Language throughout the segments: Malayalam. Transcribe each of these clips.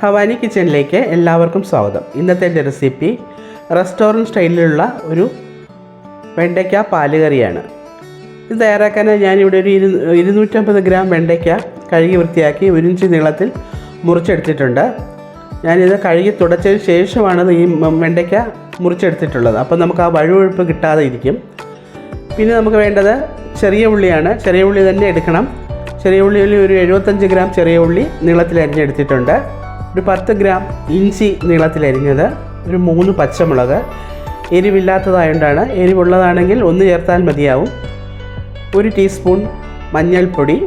ഭവാനി കിച്ചണിലേക്ക് എല്ലാവർക്കും സ്വാഗതം. ഇന്നത്തെ എന്റെ റെസിപ്പി റെസ്റ്റോറന്റ് സ്റ്റൈലിലുള്ള ഒരു വെണ്ടയ്ക്ക പാലുകറിയാണ്. ഇത് തയ്യാറാക്കാൻ ഞാനിവിടെ ഒരു ഇരു ഇരുന്നൂറ്റമ്പത് ഗ്രാം വെണ്ടയ്ക്ക കഴുകി വൃത്തിയാക്കി ഒരു ഇഞ്ച് നീളത്തിൽ മുറിച്ചെടുത്തിട്ടുണ്ട്. ഞാനിത് കഴുകി തുടച്ചതിന് ശേഷമാണ് ഈ വെണ്ടയ്ക്ക മുറിച്ചെടുത്തിട്ടുള്ളത്. അപ്പോൾ നമുക്ക് ആ വഴുവഴുപ്പ് കിട്ടാതെ ഇരിക്കും. പിന്നെ നമുക്ക് വേണ്ടത് ചെറിയ ഉള്ളിയാണ്. ചെറിയ ഉള്ളി തന്നെ എടുക്കണം. ചെറിയ ഉള്ളിയിൽ ഒരു എഴുപത്തഞ്ച് ഗ്രാം ചെറിയ ഉള്ളി നീളത്തിൽ അരിഞ്ഞെടുത്തിട്ടുണ്ട്. ഒരു പത്ത് ഗ്രാം ഇഞ്ചി നീളത്തിൽ അരിഞ്ഞത്. ഒരു മൂന്ന് പച്ചമുളക്. എരിവില്ലാത്തതായതുകൊണ്ടാണ് എരിവുള്ളതാണെങ്കിൽ ഒന്ന് ചേർത്താൽ മതിയാവും. ഒരു ടീസ്പൂൺ മഞ്ഞൾപ്പൊടി.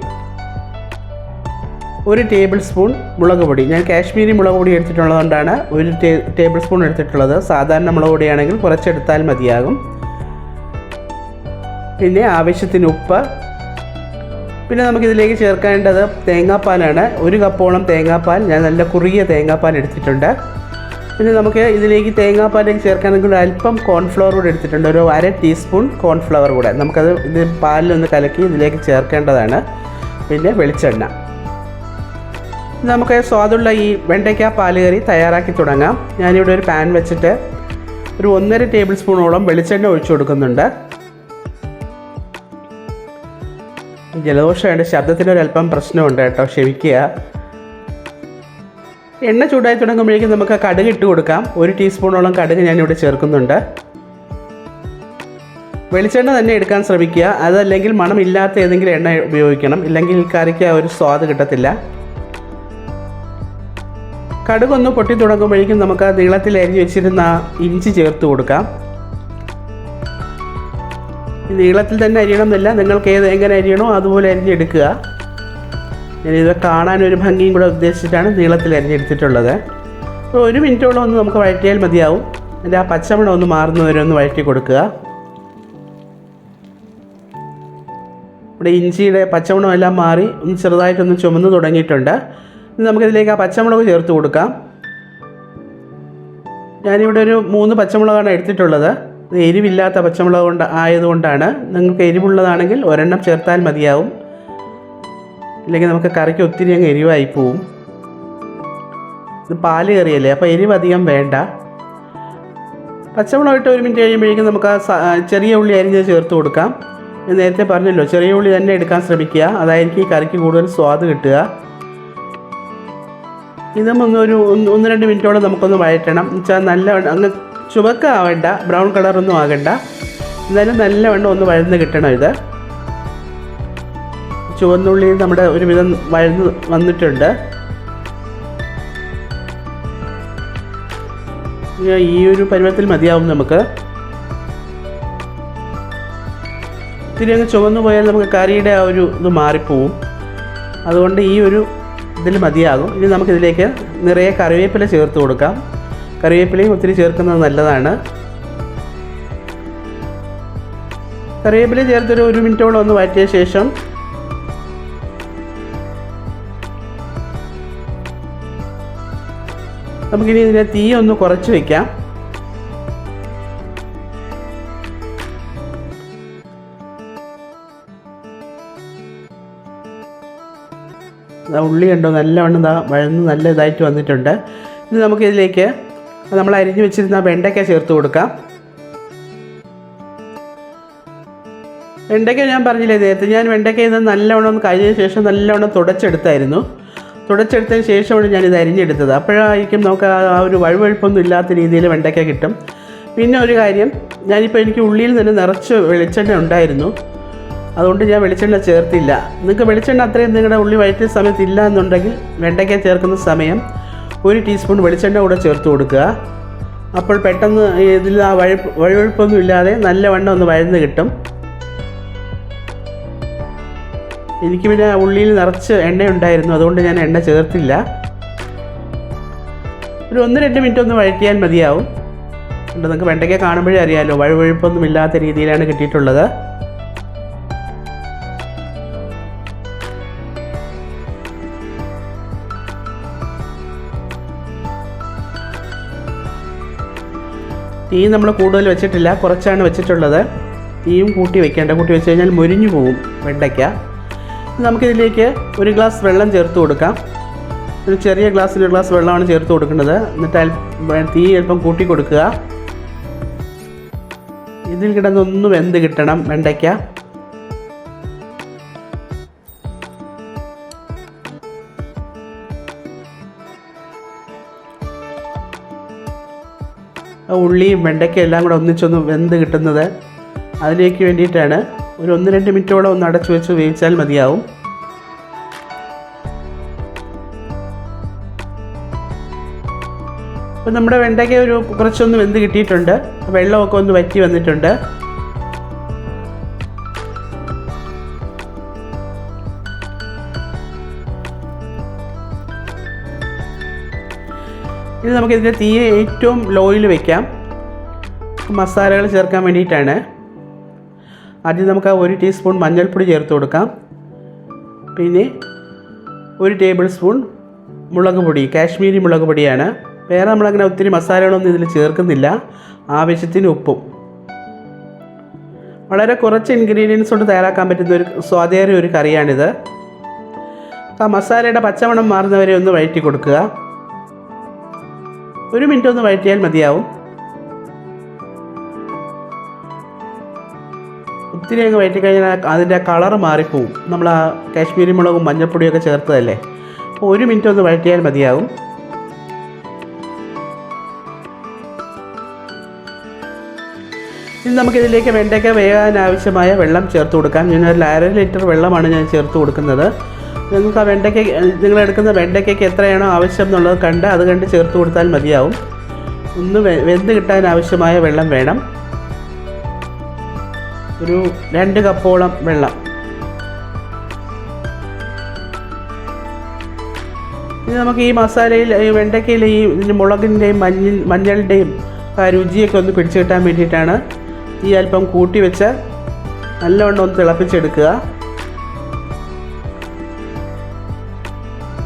ഒരു ടേബിൾ സ്പൂൺ മുളക് പൊടി. ഞാൻ കാശ്മീരി മുളക് പൊടി എടുത്തിട്ടുള്ളതുകൊണ്ടാണ് ഒരു ടേബിൾ സ്പൂൺ എടുത്തിട്ടുള്ളത്. സാധാരണ മുളക് പൊടിയാണെങ്കിൽ കുറച്ചെടുത്താൽ മതിയാകും. പിന്നെ ആവശ്യത്തിന് ഉപ്പ്. പിന്നെ നമുക്ക് ഇതിലേക്ക് ചേർക്കേണ്ടത് തേങ്ങാപ്പാലാണ്. ഒരു കപ്പോളം തേങ്ങാപ്പാൽ ഞാൻ നല്ല കുറുകിയ തേങ്ങാപ്പാൽ എടുത്തിട്ടുണ്ട്. പിന്നെ നമുക്ക് ഇതിലേക്ക് തേങ്ങാപ്പാലേക്ക് ചേർക്കാനെങ്കിൽ അല്പം കോൺഫ്ലവർ കൂടെ എടുത്തിട്ടുണ്ട്. ഒരു അര ടീസ്പൂൺ കോൺഫ്ലവർ കൂടെ. നമുക്കത് ഇത് പാലിലൊന്ന് കലക്കി ഇതിലേക്ക് ചേർക്കേണ്ടതാണ്. പിന്നെ വെളിച്ചെണ്ണ. നമുക്ക് സ്വാദുള്ള ഈ വെണ്ടയ്ക്ക പാലുകറി തയ്യാറാക്കി തുടങ്ങാം. ഞാനിവിടെ ഒരു പാൻ വെച്ചിട്ട് ഒരു ഒന്നര ടേബിൾ സ്പൂണോളം വെളിച്ചെണ്ണ ഒഴിച്ചു കൊടുക്കുന്നുണ്ട്. ജലദോഷമുണ്ട് ശബ്ദത്തിന് ഒരു അല്പം പ്രശ്നമുണ്ട് കേട്ടോ. ക്ഷമിക്കുക. എണ്ണ ചൂടായി തുടങ്ങുമ്പോഴേക്കും നമുക്ക് കടുക് ഇട്ട് കൊടുക്കാം. ഒരു ടീസ്പൂണോളം കടുക് ഞാനിവിടെ ചേർക്കുന്നുണ്ട്. വെളിച്ചെണ്ണ തന്നെ എടുക്കാൻ ശ്രമിക്കുക. അതല്ലെങ്കിൽ മണമില്ലാത്ത ഏതെങ്കിലും എണ്ണ ഉപയോഗിക്കണം. ഇല്ലെങ്കിൽ കറിക്ക് ഒരു സ്വാദ് കിട്ടത്തില്ല. കടുകൊന്ന് പൊട്ടി തുടങ്ങുമ്പോഴേക്കും നമുക്ക് നീളത്തിൽ അരിഞ്ഞ് വെച്ചിരുന്ന ഇഞ്ചി ചേർത്ത് കൊടുക്കാം. നീളത്തിൽ തന്നെ അരിയണം എന്നില്ല നിങ്ങൾക്ക് ഏത് എങ്ങനെ അരിയണോ അതുപോലെ അരിഞ്ഞെടുക്കുക കാണാൻ ഒരു ഭംഗിയും കൂടെ ഉദ്ദേശിച്ചിട്ടാണ് നീളത്തിൽ അരിഞ്ഞെടുത്തിട്ടുള്ളത് അപ്പോൾ ഒരു മിനിറ്റോളം ഒന്ന് നമുക്ക് വഴറ്റിയാൽ മതിയാവും. അതിന്റെ ആ പച്ചമണം ഒന്ന് മാറുന്നവരെ ഒന്ന് വഴറ്റി കൊടുക്കുക. ഇവിടെ ഇഞ്ചിയുടെ പച്ചമണം എല്ലാം മാറി ഒന്ന് ചെറുതായിട്ടൊന്ന് ചുമന്ന് തുടങ്ങിയിട്ടുണ്ട്. ഇനി നമുക്കിതിലേക്ക് ആ പച്ചമുളക് ചേർത്ത് കൊടുക്കാം. ഞാനിവിടെ ഒരു മൂന്ന് പച്ചമുളകാണ് എടുത്തിട്ടുള്ളത്. എരിവില്ലാത്ത പച്ചമുളക് കൊണ്ട് ആയതുകൊണ്ടാണ്. നിങ്ങൾക്ക് എരിവുള്ളതാണെങ്കിൽ ഒരെണ്ണം ചേർത്താൽ മതിയാവും. ഇല്ലെങ്കിൽ നമുക്ക് കറിക്ക് ഒത്തിരി അങ്ങ് എരിവായി പോവും. ഇത് പാൽ കറിയല്ലേ? അപ്പോൾ എരിവ് അധികം വേണ്ട. പച്ചമുളക് ഇട്ട് ഒരു മിനിറ്റ് കഴിയുമ്പോഴേക്കും നമുക്ക് ആ ചെറിയ ഉള്ളി അരിഞ്ഞ് ചേർത്ത് കൊടുക്കാം. ഞാൻ നേരത്തെ പറഞ്ഞല്ലോ ചെറിയ ഉള്ളി തന്നെ എടുക്കാൻ ശ്രമിക്കുക. അതായിരിക്കും ഈ കറിക്ക് കൂടുതൽ സ്വാദ് കിട്ടുക. ഇതും ഒന്ന് ഒരു ഒന്ന് രണ്ട് മിനിറ്റോളം നമുക്കൊന്ന് വഴറ്റണം. എന്നുവെച്ചാൽ നല്ല അങ്ങ് ചുവക്ക ആവേണ്ട ബ്രൗൺ കളറൊന്നും ആകണ്ട. എന്നാലും നല്ലവണ്ണം ഒന്ന് വഴന്ന് കിട്ടണം ഇത്. ചുവന്നുള്ളി നമ്മുടെ ഒരുവിധം വഴന്ന് വന്നിട്ടുണ്ട്. ഈ ഒരു പരുവത്തിൽ മതിയാവും നമുക്ക്. ഇത്തിരി അങ്ങ് ചുവന്നു പോയാൽ നമുക്ക് കറിയുടെ ആ ഒരു ഇത് മാറിപ്പോവും. അതുകൊണ്ട് ഈ ഒരു ഇതിൽ മതിയാകും. ഇനി നമുക്കിതിലേക്ക് നിറയെ കറിവേപ്പില ചേർത്ത് കൊടുക്കാം. കറിവേപ്പിലയും ഒത്തിരി ചേർക്കുന്നത് നല്ലതാണ്. കറിവേപ്പില ചേർത്തൊരു ഒരു മിനിറ്റോളം ഒന്ന് വഴറ്റിയ ശേഷം നമുക്കിനി ഇതിന്റെ തീ ഒന്ന് കുറച്ച് വയ്ക്കാം ഉള്ളി ഉണ്ടോ നല്ലവണ്ണം വഴന്ന് നല്ല ഇതായിട്ട് വന്നിട്ടുണ്ട്. ഇനി നമുക്കിതിലേക്ക് നമ്മൾ അരിഞ്ഞു വെച്ചിരുന്ന വെണ്ടയ്ക്ക ചേർത്ത് കൊടുക്കാം. വെണ്ടയ്ക്ക ഞാൻ പറഞ്ഞില്ലേ നേരത്തെ ഞാൻ വെണ്ടയ്ക്ക ഇത് നല്ലവണ്ണം കഴിഞ്ഞ ശേഷം നല്ലവണ്ണം തുടച്ചെടുത്തായിരുന്നു. തുടച്ചെടുത്തതിന് ശേഷമാണ് ഞാനിത് അരിഞ്ഞെടുത്തത്. അപ്പോഴായിരിക്കും നമുക്ക് ആ ഒരു വഴുവഴുപ്പൊന്നും ഇല്ലാത്ത രീതിയിൽ വെണ്ടയ്ക്ക കിട്ടും. പിന്നെ ഒരു കാര്യം ഞാനിപ്പോൾ എനിക്ക് ഉള്ളിയിൽ നിന്ന് നിറച്ച് വെളിച്ചെണ്ണ ഉണ്ടായിരുന്നു. അതുകൊണ്ട് ഞാൻ വെളിച്ചെണ്ണ ചേർത്തില്ല. നിങ്ങൾക്ക് വെളിച്ചെണ്ണ അത്രയും നിങ്ങളുടെ ഉള്ളി വഴറ്റിയ സമയത്ത് ഇല്ല എന്നുണ്ടെങ്കിൽ വെണ്ടയ്ക്ക ചേർക്കുന്ന സമയം ഒരു ടീസ്പൂൺ വെളിച്ചെണ്ണ കൂടെ ചേർത്ത് കൊടുക്കുക. അപ്പോൾ പെട്ടെന്ന് ഇതിൽ ആ വഴുപ്പ് വഴുവഴുപ്പൊന്നും ഇല്ലാതെ നല്ലവണ്ണം ഒന്ന് വഴന്ന് കിട്ടും. എനിക്ക് പിന്നെ ഉള്ളിയിൽ നിറച്ച് എണ്ണയുണ്ടായിരുന്നു അതുകൊണ്ട് ഞാൻ എണ്ണ ചേർത്തില്ല. ഒരു ഒന്ന് രണ്ട് മിനിറ്റ് ഒന്ന് വഴറ്റിയാൽ മതിയാവും. ഉണ്ട് നിങ്ങൾക്ക് വെണ്ടയ്ക്ക കാണുമ്പോഴേ അറിയാമല്ലോ വഴുവഴുപ്പൊന്നും ഇല്ലാത്ത രീതിയിലാണ് കിട്ടിയിട്ടുള്ളത്. തീ നമ്മൾ കൂടുതൽ വെച്ചിട്ടില്ല. കുറച്ചാണ് വെച്ചിട്ടുള്ളത്. തീയും കൂട്ടി വെക്കേണ്ട. കൂട്ടി വെച്ച് കഴിഞ്ഞാൽ മുരിഞ്ഞു പോകും വെണ്ടയ്ക്ക. നമുക്കിതിലേക്ക് ഒരു ഗ്ലാസ് വെള്ളം ചേർത്ത് കൊടുക്കാം. ഒരു ചെറിയ ഗ്ലാസ്സിൽ ഒരു ഗ്ലാസ് വെള്ളമാണ് ചേർത്ത് കൊടുക്കേണ്ടത്. എന്നിട്ട് തീ അല്പം കൂട്ടി കൊടുക്കുക. ഇതിൽ കിടന്നൊന്ന് വെന്ത് കിട്ടണം വെണ്ടയ്ക്ക. ഉള്ളിയും വെണ്ടയ്ക്കയും എല്ലാം കൂടെ ഒന്നിച്ചൊന്ന് വെന്ത് കിട്ടുന്നത് അതിലേക്ക് വേണ്ടിയിട്ടാണ്. ഒരു ഒന്ന് രണ്ട് മിനിറ്റോളം ഒന്ന് അടച്ചു വെച്ച് വേവിച്ചാൽ മതിയാവും. അപ്പോൾ നമ്മുടെ വെണ്ടയ്ക്ക ഒരു കുറച്ചൊന്ന് വെന്ത് കിട്ടിയിട്ടുണ്ട്. വെള്ളമൊക്കെ ഒന്ന് വറ്റി വന്നിട്ടുണ്ട്. ഇനി നമുക്കിതിന്റെ തീ ഏറ്റവും ലോയിൽ വെക്കാം. മസാലകൾ ചേർക്കാൻ വേണ്ടിയിട്ടാണ്. ആദ്യം നമുക്ക് ആ ഒരു ടീസ്പൂൺ മഞ്ഞൾപ്പൊടി ചേർത്ത് കൊടുക്കാം. പിന്നെ ഒരു ടേബിൾ സ്പൂൺ മുളക് പൊടി കാശ്മീരി മുളക് പൊടിയാണ്. വേറെ നമ്മളങ്ങനെ ഒത്തിരി മസാലകളൊന്നും ഇതിൽ ചേർക്കുന്നില്ല. ആവശ്യത്തിന് ഉപ്പും. വളരെ കുറച്ച് ഇൻഗ്രീഡിയൻസ് കൊണ്ട് തയ്യാറാക്കാൻ പറ്റുന്ന ഒരു സ്വാദേറിയ ഒരു കറിയാണിത്. ആ മസാലയുടെ പച്ചമണം മാറുന്നവരെ ഒന്ന് വഴറ്റി കൊടുക്കുക. ഒരു മിനിറ്റ് ഒന്ന് വഴറ്റിയാൽ മതിയാവും. ഒത്തിരി അങ്ങ് വഴറ്റി കഴിഞ്ഞാൽ അതിന്റെ കളറ് മാറിപ്പോവും. നമ്മൾ ആ കാശ്മീരി മുളകും മഞ്ഞൾപ്പൊടിയൊക്കെ ചേർത്തതല്ലേ? അപ്പോൾ ഒരു മിനിറ്റ് ഒന്ന് വഴറ്റിയാൽ മതിയാവും. ഇനി നമുക്കിതിലേക്ക് വെണ്ടയ്ക്ക വേകാൻ ആവശ്യമായ വെള്ളം ചേർത്ത് കൊടുക്കാം. ഞാൻ ഒരു അര ലിറ്റർ വെള്ളമാണ് ഞാൻ ചേർത്ത് കൊടുക്കുന്നത്. നിങ്ങൾക്ക് ആ വെണ്ടയ്ക്ക നിങ്ങൾ എടുക്കുന്ന വെണ്ടയ്ക്കയ്ക്ക് എത്രയാണോ ആവശ്യം എന്നുള്ളത് കണ്ട് അത് കണ്ട് ചേർത്ത് കൊടുത്താൽ മതിയാവും. ഒന്ന് വെന്ത് കിട്ടാൻ ആവശ്യമായ വെള്ളം വേണം. ഒരു രണ്ട് കപ്പോളം വെള്ളം. ഇനി നമുക്ക് ഈ മസാലയിൽ ഈ വെണ്ടയ്ക്കയിൽ ഈ മുളകിന്റെയും മഞ്ഞൾ മഞ്ഞളുടെയും ആ രുചിയൊക്കെ ഒന്ന് പിടിച്ചു കിട്ടാൻ വേണ്ടിയിട്ടാണ് ഈ അല്പം കൂട്ടി വെച്ച് നല്ലവണ്ണം ഒന്ന് തിളപ്പിച്ചെടുക്കുക.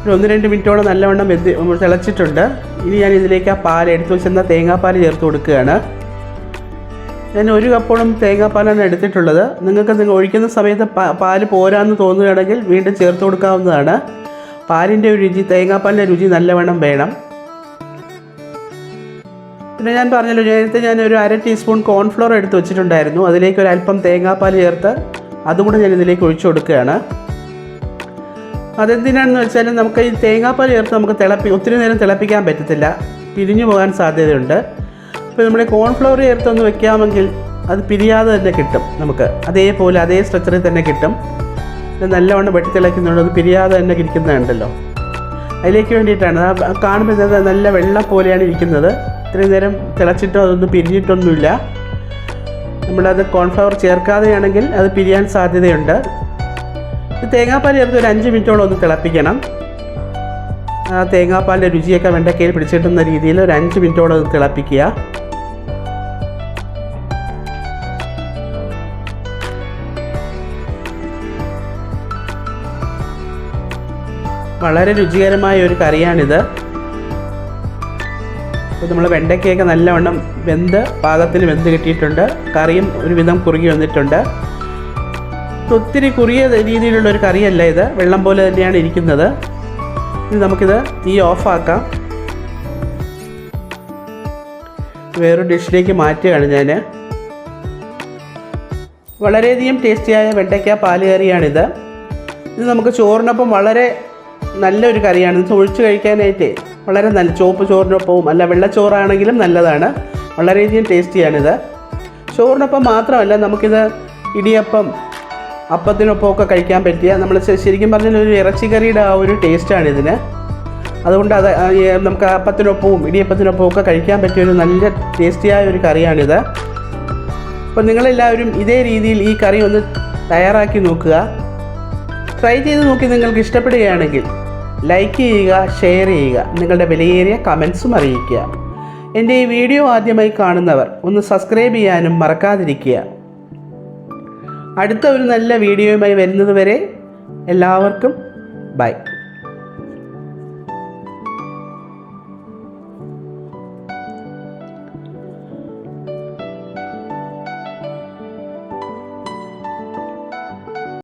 ഒരു ഒന്ന് രണ്ട് മിനിറ്റോളം നല്ലവണ്ണം വെന്ത് തിളച്ചിട്ടുണ്ട്. ഇനി ഞാൻ ഇതിലേക്ക് ആ പാൽ എടുത്തു വെച്ചിരുന്ന തേങ്ങാപ്പാൽ ചേർത്ത് കൊടുക്കുകയാണ്. ഞാൻ ഒരു കപ്പോളം തേങ്ങാപ്പാലാണ് എടുത്തിട്ടുള്ളത്. നിങ്ങൾക്ക് നിങ്ങൾ ഒഴിക്കുന്ന സമയത്ത് പാൽ പോരാന്ന് തോന്നുകയാണെങ്കിൽ വീണ്ടും ചേർത്ത് കൊടുക്കാവുന്നതാണ്. പാലിന്റെ രുചി തേങ്ങാപ്പാലിന്റെ രുചി നല്ലവണ്ണം വേണം. പിന്നെ ഞാൻ പറഞ്ഞല്ലോ നേരത്തെ ഞാൻ ഒരു അര ടീസ്പൂൺ കോൺഫ്ലോർ എടുത്ത് വെച്ചിട്ടുണ്ടായിരുന്നു. അതിലേക്ക് ഒരു അല്പം തേങ്ങാപ്പാൽ ചേർത്ത് അതും കൂടെ ഞാൻ ഇതിലേക്ക് ഒഴിച്ചു കൊടുക്കുകയാണ്. അതെന്തിനാണെന്ന് വെച്ചാൽ നമുക്ക് ഈ തേങ്ങാപ്പാൽ ചേർത്ത് നമുക്ക് തിളപ്പി ഒത്തിരി നേരം തിളപ്പിക്കാൻ പറ്റത്തില്ല. പിരിഞ്ഞു പോകാൻ സാധ്യതയുണ്ട്. ഇപ്പോൾ നമ്മുടെ കോൺഫ്ലവർ ചേർത്തൊന്ന് വെക്കാമെങ്കിൽ അത് പിരിയാതെ തന്നെ കിട്ടും നമുക്ക്. അതേപോലെ അതേ സ്ട്രക്ചറിൽ തന്നെ കിട്ടും. നല്ലവണ്ണം വെട്ടി തിളയ്ക്കുന്നുണ്ട് അത് പിരിയാതെ തന്നെ ഇരിക്കുന്നുണ്ടല്ലോ അതിലേക്ക് വേണ്ടിയിട്ടാണ്. ആ കാണുമ്പോൾ നല്ല വെള്ളം പോലെയാണ് ഇരിക്കുന്നത്. ഇത്രയും നേരം തിളച്ചിട്ടോ അതൊന്നും പിരിഞ്ഞിട്ടൊന്നുമില്ല. നമ്മളത് കോൺഫ്ലവർ ചേർക്കാതെയാണെങ്കിൽ അത് പിരിയാൻ സാധ്യതയുണ്ട്. തേങ്ങാപ്പാൽ ചേർത്ത് ഒരു അഞ്ച് മിനിറ്റോളം ഒന്ന് തിളപ്പിക്കണം. തേങ്ങാപ്പാലിന്റെ രുചിയൊക്കെ വെണ്ടക്കയിൽ പിടിച്ചിട്ടുന്ന രീതിയിൽ ഒരു അഞ്ച് മിനിറ്റോളം ഒന്ന് തിളപ്പിക്കുക. വളരെ രുചികരമായ ഒരു കറിയാണിത്. ഇപ്പോൾ നമ്മൾ വെണ്ടയ്ക്കയൊക്കെ നല്ലവണ്ണം വെന്ത് പാകത്തിന് വെന്ത് കിട്ടിയിട്ടുണ്ട്. കറിയും ഒരുവിധം കുറുകി വന്നിട്ടുണ്ട്. ഒത്തിരി കുറിയ രീതിയിലുള്ള ഒരു കറിയല്ല ഇത്. വെള്ളം പോലെ തന്നെയാണ് ഇരിക്കുന്നത്. ഇനി നമുക്കിത് തീ ഓഫാക്കാം വേറൊരു ഡിഷിലേക്ക് മാറ്റുകയാണ് ഞാൻ വളരെയധികം ടേസ്റ്റിയായ വെണ്ടയ്ക്ക പാൽ കറിയാണിത് ഇത് നമുക്ക് ചോറിനൊപ്പം വളരെ നല്ലൊരു കറിയാണ്. ഇത് ഒഴിച്ചു കഴിക്കാനായിട്ട് വളരെ നല്ല ചോപ്പ് ചോറിനൊപ്പവും അല്ല വെള്ളച്ചോറാണെങ്കിലും നല്ലതാണ്. വളരെയധികം ടേസ്റ്റിയാണിത്. ചോറിനൊപ്പം മാത്രമല്ല നമുക്കിത് ഇടിയപ്പം അപ്പത്തിനൊപ്പം ഒക്കെ കഴിക്കാൻ പറ്റിയ നമ്മൾ ശരിക്കും പറഞ്ഞാൽ ഒരു ഇറച്ചിക്കറിയുടെ ആ ഒരു ടേസ്റ്റാണ് ഇതിന്. അതുകൊണ്ട് അത് നമുക്ക് അപ്പത്തിനൊപ്പവും ഇടിയപ്പത്തിനൊപ്പവും ഒക്കെ കഴിക്കാൻ പറ്റിയ ഒരു നല്ല ടേസ്റ്റിയായ ഒരു കറിയാണിത് അപ്പോൾ നിങ്ങളെല്ലാവരും ഇതേ രീതിയിൽ ഈ കറി ഒന്ന് തയ്യാറാക്കി നോക്കുക. ട്രൈ ചെയ്ത് നോക്കി നിങ്ങൾക്ക് ഇഷ്ടപ്പെടുകയാണെങ്കിൽ ലൈക്ക് ചെയ്യുക ഷെയർ ചെയ്യുക നിങ്ങളുടെ വിലയേറിയ കമൻസും അറിയിക്കുക. എന്റെ ഈ വീഡിയോ ആദ്യമായി കാണുന്നവർ ഒന്ന് സബ്സ്ക്രൈബ് ചെയ്യാനും മറക്കാതിരിക്കുക. അടുത്ത ഒരു നല്ല വീഡിയോയുമായി വരുന്നത് വരെ എല്ലാവർക്കും ബൈ.